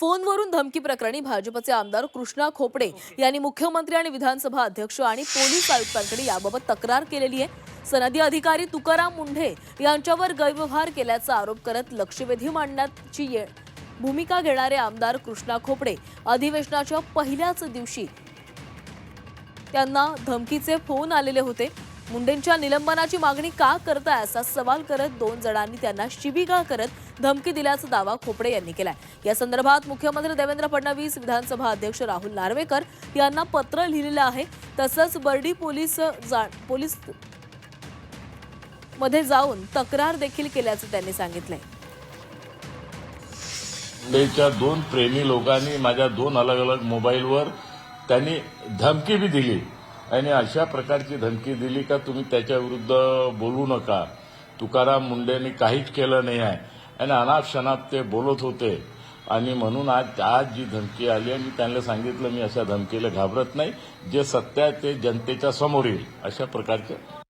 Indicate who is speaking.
Speaker 1: फोनवरून धमकी प्रकरणी भाजपचे आमदार कृष्णा खोपडे यांनी मुख्यमंत्री आणि विधानसभा अध्यक्ष आणि पोलीस आयुक्तांकडे याबाबत तक्रार केलेली आहे. सनदी अधिकारी तुकाराम मुंढे यांच्यावर गैरव्यवहार केल्याचा आरोप करत लक्षवेधी मांडण्याची ये- भूमिका घेणारे आमदार कृष्णा खोपडे अधिवेशनाच्या पहिल्याच दिवशी त्यांना धमकीचे फोन आलेले होते. मुंडेंच्या निलंबनाची मागणी का करताय असा सवाल करत दोन जणांनी त्यांना शिबिका करत धमकी दिल्याचा दावा खोपडे यांनी केलाय. या संदर्भात मुख्यमंत्री देवेंद्र फडणवीस विधानसभा अध्यक्ष राहुल नार्वेकर यांना पत्र लिहिलेलं आहे. तसंच बर्डी पोलीस जा- पोलीसमध्ये जाऊन तक्रार देखील केल्याचं त्यांनी सांगितलंय.
Speaker 2: दोन प्रेमी लोकांनी माझ्या दोन अलग अलग मोबाईलवर त्यांनी धमकी बी दिली. आणि अशा प्रकारची धमकी दिली का तुम्ही त्याच्याविरुद्ध बोलू नका. तुकाराम मुंडेंनी काहीच केलं नाही आहे. आणि अनाप शनाप ते बोलत होते. आणि म्हणून आज आज जी धमकी आली आणि त्यांना सांगितलं मी अशा धमकीला घाबरत नाही. जे सत्य आहे ते जनतेच्या समोर येईल. अशा प्रकारचे